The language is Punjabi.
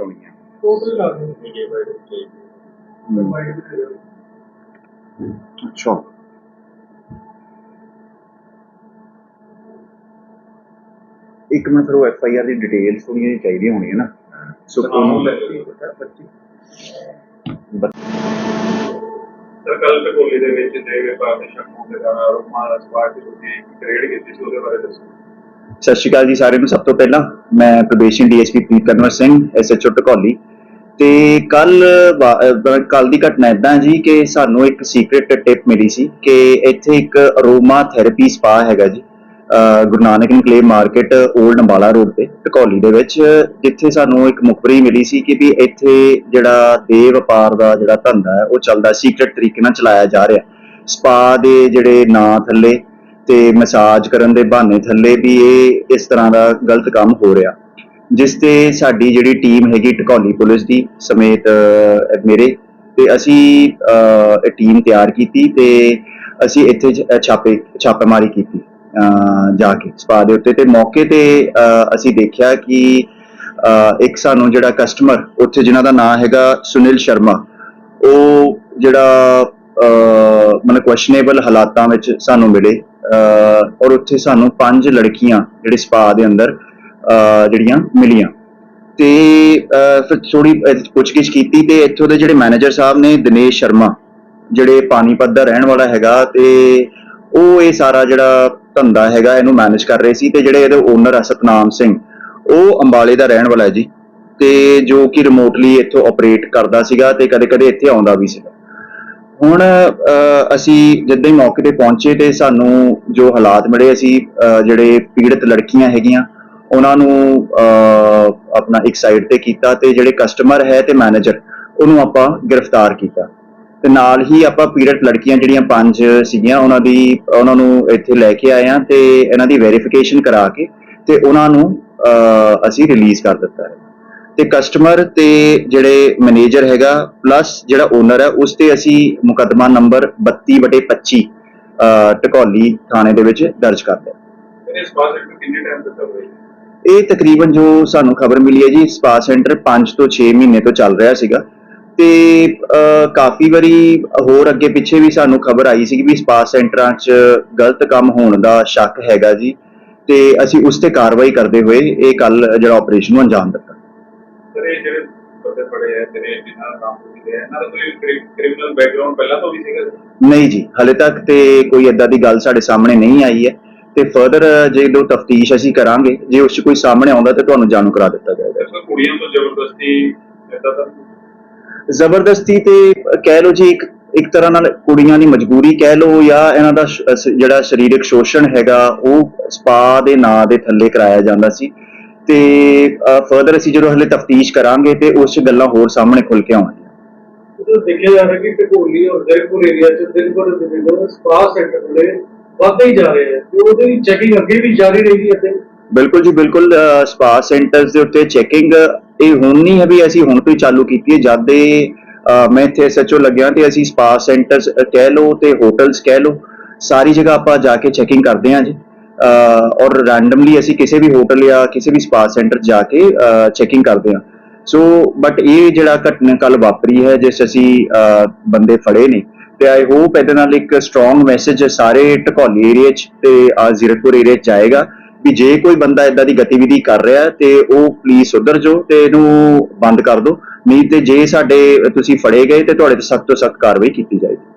ਪਹੁੰਚਾਉਣੀ ਆ ਟੋਟਲ ਲਾ ਦਿੰਦੇ ਵਾਈਡ ਵੀ ਦੇ ਦਿਓ। ਅੱਛਾ। ਇੱਕ ਮੈਂ ਫਿਰ ਉਹ ਐਫ ਆਈ ਆਰ ਦੀ ਡਿਟੇਲਸ ਥੋੜੀਆਂ ਚਾਹੀਦੀਆਂ ਹੋਣੀਆਂ ਨਾ। ਸੋ ਬ- ਸਰਕਲ ਟਕੋਲੀ ਦੇ ਵਿੱਚ ਦੇ ਵਪਾਰ ਦੇ ਸ਼ਕੋਂ ਦੇ ਦਾ ਰੋਮਾਨ ਅਸਵਾਰ ਦੀ ਤੁਸੀਂ ਗ੍ਰੇਡ ਕੀਤੀ ਸੀ ਉਹਦੇ ਬਾਰੇ ਦੱਸੋ। ਸਤਿ ਸ਼੍ਰੀ ਅਕਾਲ ਜੀ ਸਾਰਿਆਂ ਨੂੰ। ਸਭ ਤੋਂ ਪਹਿਲਾਂ ਮੈਂ probation DSP Preet Kanwar Singh SHO Takoli ਤੇ ਕੱਲ ਕੱਲ ਦੀ ਘਟਨਾ ਇਦਾਂ ਜੀ ਕਿ ਸਾਨੂੰ ਇੱਕ ਸੀਕ੍ਰੀਟ ਟਿਪ ਮਿਲੀ ਸੀ ਕਿ ਇੱਥੇ ਇੱਕ ਅਰੋਮਾ ਥੈਰੇਪੀ ਸਪਾ ਹੈਗਾ ਜੀ Guru Nanak enclave market old Ambala road ਤੇ ਟਕੌਲੀ ਦੇ ਵਿੱਚ, ਜਿੱਥੇ ਸਾਨੂੰ ਇੱਕ ਮੁਖਬਰੀ ਮਿਲੀ ਸੀ ਕਿ ਵੀ ਇੱਥੇ ਜਿਹੜਾ ਦੇ ਵਪਾਰ ਦਾ ਜਿਹੜਾ ਧੰਦਾ ਹੈ, ਉਹ ਚੱਲਦਾ ਸੀਕ੍ਰੀਟ ਤਰੀਕੇ ਨਾਲ ਚਲਾਇਆ ਜਾ ਰਿਹਾ। ਸਪਾ ਦੇ ਜਿਹੜੇ ਨਾਂ ਥੱਲੇ ਤੇ ਮਸਾਜ ਕਰਨ ਦੇ ਬਹਾਨੇ ਥੱਲੇ ਵੀ ਇਹ ਇਸ ਤਰ੍ਹਾਂ ਦਾ ਗਲਤ ਕੰਮ ਹੋ ਰਿਹਾ। ਜਿਸ ਤੇ ਸਾਡੀ ਜਿਹੜੀ ਟੀਮ ਹੈਗੀ ਟਕੌਲੀ ਪੁਲਿਸ ਦੀ ਸਮੇਤ ਮੇਰੇ ਤੇ ਅਸੀਂ ਇਹ ਟੀਮ ਤਿਆਰ ਕੀਤੀ ਤੇ ਅਸੀਂ ਇੱਥੇ ਛਾਪੇ ਛਾਪੇਮਾਰੀ ਕੀਤੀ ਜਾ ਕੇ ਸਪਾ ਦੇ ਉੱਤੇ ਤੇ ਮੌਕੇ ਤੇ ਅਸੀਂ ਦੇਖਿਆ ਕਿ ਇੱਕ ਸਾਨੂੰ ਜਿਹੜਾ ਕਸਟਮਰ ਉੱਥੇ ਜਿਨ੍ਹਾਂ ਦਾ ਨਾਮ ਹੈਗਾ ਸੁਨੀਲ ਸ਼ਰਮਾ ਉਹ ਜਿਹੜਾ ਅਹ, ਮਤਲਬ ਕੁਐਸਚਨੇਬਲ ਹਾਲਾਤਾਂ ਵਿੱਚ ਸਾਨੂੰ ਮਿਲੇ। ਔਰ ਉੱਥੇ ਸਾਨੂੰ ਪੰਜ ਲੜਕੀਆਂ ਜਿਹੜੇ ਸਪਾ ਦੇ ਅੰਦਰ ਜਿਹੜੀਆਂ ਮਿਲੀਆਂ। ਤੇ ਫਿਰ ਥੋੜੀ ਪੁੱਛਗਿੱਛ ਕੀਤੀ ਤੇ ਇੱਥੋਂ ਦੇ ਜਿਹੜੇ ਮੈਨੇਜਰ ਸਾਹਿਬ ਨੇ, ਦਿਨੇਸ਼ ਸ਼ਰਮਾ, ਜਿਹੜੇ ਪਾਣੀਪਤ ਦਾ ਰਹਿਣ ਵਾਲਾ ਹੈਗਾ ਤੇ ਉਹ ਇਹ ਸਾਰਾ ਜਿਹੜਾ ਧੰਦਾ ਹੈਗਾ, ਇਹਨੂੰ ਮੈਨੇਜ ਕਰ ਰਹੇ ਸੀ ਤੇ ਜਿਹੜੇ ਇਹਦੇ ਓਨਰ ਆ ਸਤਨਾਮ ਸਿੰਘ, ਉਹ ਅੰਬਾਲੇ ਦਾ ਰਹਿਣ ਵਾਲਾ ਹੈ ਜੀ। ਤੇ ਜੋ ਕਿ ਰਿਮੋਟਲੀ ਇੱਥੋਂ ਆਪਰੇਟ ਕਰਦਾ ਸੀਗਾ ਤੇ ਕਦੇ-ਕਦੇ ਇੱਥੇ ਆਉਂਦਾ ਵੀ ਸੀਗਾ। ਹੁਣ ਅਸੀਂ ਜਿੱਦਾਂ ਹੀ ਮੌਕੇ ਤੇ ਪਹੁੰਚੇ ਤੇ ਸਾਨੂੰ ਜੋ ਹਾਲਾਤ ਮਿਲੇ, ਅਸੀਂ ਜਿਹੜੇ ਪੀੜਤ ਲੜਕੀਆਂ ਹੈਗੀਆਂ, ਉਹਨਾਂ ਨੂੰ ਆਪਣਾ ਇੱਕ ਸਾਈਡ ਤੇ ਕੀਤਾ ਤੇ ਜਿਹੜੇ ਕਸਟਮਰ ਹੈ ਤੇ ਮੈਨੇਜਰ ਉਹਨੂੰ ਆਪਾਂ ਗ੍ਰਿਫਤਾਰ ਕੀਤਾ। ਤੇ ਨਾਲ ਹੀ ਆਪਾਂ ਪੀੜਤ ਲੜਕੀਆਂ ਜਿਹੜੀਆਂ ਪੰਜ ਸੀਗੀਆਂ, ਉਹਨਾਂ ਦੀ, ਉਹਨਾਂ ਨੂੰ ਇੱਥੇ ਲੈ ਕੇ ਆਏ ਆ ਤੇ ਇਹਨਾਂ ਦੀ ਵੈਰੀਫਿਕੇਸ਼ਨ ਕਰਾ ਕੇ ਤੇ ਉਹਨਾਂ ਨੂੰ ਅਸੀਂ ਰਿਲੀਜ਼ ਕਰ ਦਿੱਤਾ ਹੈ। ਤੇ ਕਸਟਮਰ ਤੇ ਜਿਹੜੇ ਮੈਨੇਜਰ ਹੈਗਾ ਪਲੱਸ ਜਿਹੜਾ ਓਨਰ ਹੈ ਉਸ ਤੇ ਅਸੀਂ ਮੁਕੱਦਮਾ ਨੰਬਰ 32/25 ਅਹ, ਟਕੌਲੀ ਥਾਣੇ ਦੇ ਵਿੱਚ ਦਰਜ ਕਰ ਲਿਆ। ਸਪਾ ਕਿੰਨੇ ਟਾਈਮ ਇਹ ਤਕਰੀਬਨ ਜੋ ਸਾਨੂੰ ਖਬਰ ਮਿਲੀ ਹੈ ਜੀ ਸਪਾ ਸੈਂਟਰ 5 ਤੋਂ 6 ਮਹੀਨੇ ਤੋਂ ਚੱਲ ਰਿਹਾ ਸੀਗਾ। ਤੇ ਕਾਫੀ ਵਾਰੀ ਹੋਰ ਅੱਗੇ ਪਿੱਛੇ ਵੀ ਸਾਨੂੰ ਖਬਰ ਆਈ ਸੀ ਕਿ ਵੀ ਸਪਾ ਸੈਂਟਰਾਂ 'ਚ ਗਲਤ ਕੰਮ ਹੋਣ ਦਾ ਸ਼ੱਕ ਹੈਗਾ ਜੀ। ਤੇ ਅਸੀਂ ਉਸ ਤੇ ਕਾਰਵਾਈ ਕਰਦੇ ਹੋਏ ਇਹ ਕੱਲ ਜਿਹੜਾ ਆਪਰੇਸ਼ਨ ਨੂੰ ਅੰਜਾਮ ਦਿੱਤਾ। ਸਰ ਇਹ ਜਿਹੜੇ ਬੰਦੇ ਫੜੇ ਆ ਤੇਰੇ ਜਿਨ੍ਹਾਂ ਦਾ ਨਾਮ ਲਿਖਿਆ ਇਹਨਾਂ ਦਾ ਕੋਈ ਕ੍ਰਿਮੀਨਲ ਬੈਕਗ੍ਰਾਉਂਡ ਪਹਿਲਾਂ ਤੋਂ ਵੀ ਸੀਗਾ ਨਹੀਂ ਜੀ ਹਲੇ ਤੱਕ ਤੇ ਕੋਈ ਏਦਾਂ ਦੀ ਗੱਲ ਸਾਡੇ ਸਾਹਮਣੇ ਨਹੀਂ ਆਈ ਹੈ ਤੇ ਫਰਦਰ ਜੇ ਦੋ ਤਫਤੀਸ਼ ਅਸੀਂ ਕਰਾਂਗੇ ਜੇ ਉਸ 'ਚ ਕੋਈ ਸਾਹਮਣੇ ਆਉਂਦਾ ਤੇ ਤੁਹਾਨੂੰ ਜਾਣੂ ਕਰਾ ਦਿੱਤਾ ਜਾਏਗਾ। ਸਰ ਕੁੜੀਆਂ ਤੋਂ ਜ਼ਬਰਦਸਤੀ ਏਦਾਂ ਦਾ ਜ਼ਬਰਦਸਤੀ ਤੇ ਕਹਿ ਲਓ ਜੀ ਇੱਕ ਇੱਕ ਤਰ੍ਹਾਂ ਨਾਲ ਕੁੜੀਆਂ ਦੀ ਮਜਬੂਰੀ ਕਹਿ ਲਓ ਜਾਂ ਇਹਨਾਂ ਦਾ ਜਿਹੜਾ ਸਰੀਰਕ ਸ਼ੋਸ਼ਣ ਹੈਗਾ ਉਹ ਸਪਾ ਦੇ ਨਾਂ ਦੇ ਥੱਲੇ ਕਰਾਇਆ ਜਾਂਦਾ ਸੀ। ਤੇ ਫਰਦਰ ਅਸੀਂ ਜਦੋਂ ਹਲੇ ਤਫਤੀਸ਼ ਕਰਾਂਗੇ ਤੇ ਉਸ ਗੱਲਾਂ ਹੋਰ ਸਾਹਮਣੇ ਖੁੱਲ ਕੇ ਆਉਣਗੀਆਂ। ਜਦੋਂ ਦੇਖਿਆ ਜਾ ਰਿਹਾ ਕਿ ਟਕੋਲੀ ਔਰ ਜ਼ੈਦਪੁਰ ਏਰੀਆ ਚ ਦਿਨ ਪਰ ਦਿਨ ਸਪਾ ਸੈਂਟਰ ਜਿਹੜੇ ਵੱਧਦੇ ਹੀ ਜਾ ਰਹੇ ਆ ਤੇ ਉਹਦੀ ਚੈਕਿੰਗ ਅੱਗੇ ਵੀ ਜਾਰੀ ਰਹੇਗੀ ਅਤੇ ਬਿਲਕੁਲ ਜੀ ਬਿਲਕੁਲ ਸਪਾ ਸੈਂਟਰਸ ਦੇ ਉੱਤੇ ਚੈਕਿੰਗ ਇਹ ਹੁਣ ਨਹੀਂ ਹੈ ਵੀ ਅਸੀਂ ਹੁਣ ਤੋਂ ਹੀ ਚਾਲੂ ਕੀਤੀ ਹੈ ਜਦ ਦੇ ਮੈਂ ਇੱਥੇ ਐਸਐਚਓ ਲੱਗਿਆ ਤੇ ਅਸੀਂ ਸਪਾ ਸੈਂਟਰਸ ਕਹਿ ਲਓ ਤੇ ਹੋਟਲਸ ਕਹਿ ਲਓ ਸਾਰੀ ਜਗ੍ਹਾ ਆਪਾਂ ਜਾ ਕੇ ਚੈਕਿੰਗ ਕਰਦੇ ਹਾਂ ਜੀ। ਔਰ ਰੈਂਡਮਲੀ ਅਸੀਂ ਕਿਸੇ ਵੀ ਹੋਟਲ ਜਾਂ ਕਿਸੇ ਵੀ ਸਪਾ ਸੈਂਟਰ ਜਾ ਕੇ ਚੈਕਿੰਗ ਕਰਦੇ ਹਾਂ। ਸੋ ਬਟ ਇਹ ਜਿਹੜਾ ਘਟਨਾ ਕੱਲ ਵਾਪਰੀ ਹੈ, ਜਿਸ ਅਸੀਂ ਬੰਦੇ ਫੜੇ ਨੇ, ਤੇ ਆਈ ਹੋਪ ਇਹਦੇ ਨਾਲ ਇੱਕ ਸਟਰੋਂਗ ਮੈਸੇਜ ਸਾਰੇ ਢਕੌਲੀ ਏਰੀਆ 'ਚ ਤੇ ਆਹ ਜ਼ੀਰਕਪੁਰ ਏਰੀਆ 'ਚ ਜਾਏਗਾ ਵੀ ਜੇ ਕੋਈ ਬੰਦਾ ਇਦਾਂ ਦੀ ਗਤੀਵਿਧੀ ਕਰ ਰਿਹਾ ਹੈ, ਤੇ ਉਹ ਪਲੀਜ਼ ਸੁਧਰ ਜਾਓ ਤੇ ਇਹਨੂੰ ਬੰਦ ਕਰ ਦਿਓ। ਨਹੀਂ ਤੇ ਜੇ ਸਾਡੇ ਤੁਸੀਂ ਫੜੇ ਗਏ ਤੇ ਤੁਹਾਡੇ ਤੇ ਸਖਤ ਤੋਂ ਸਖਤ ਕਾਰਵਾਈ ਕੀਤੀ ਜਾਏਗੀ।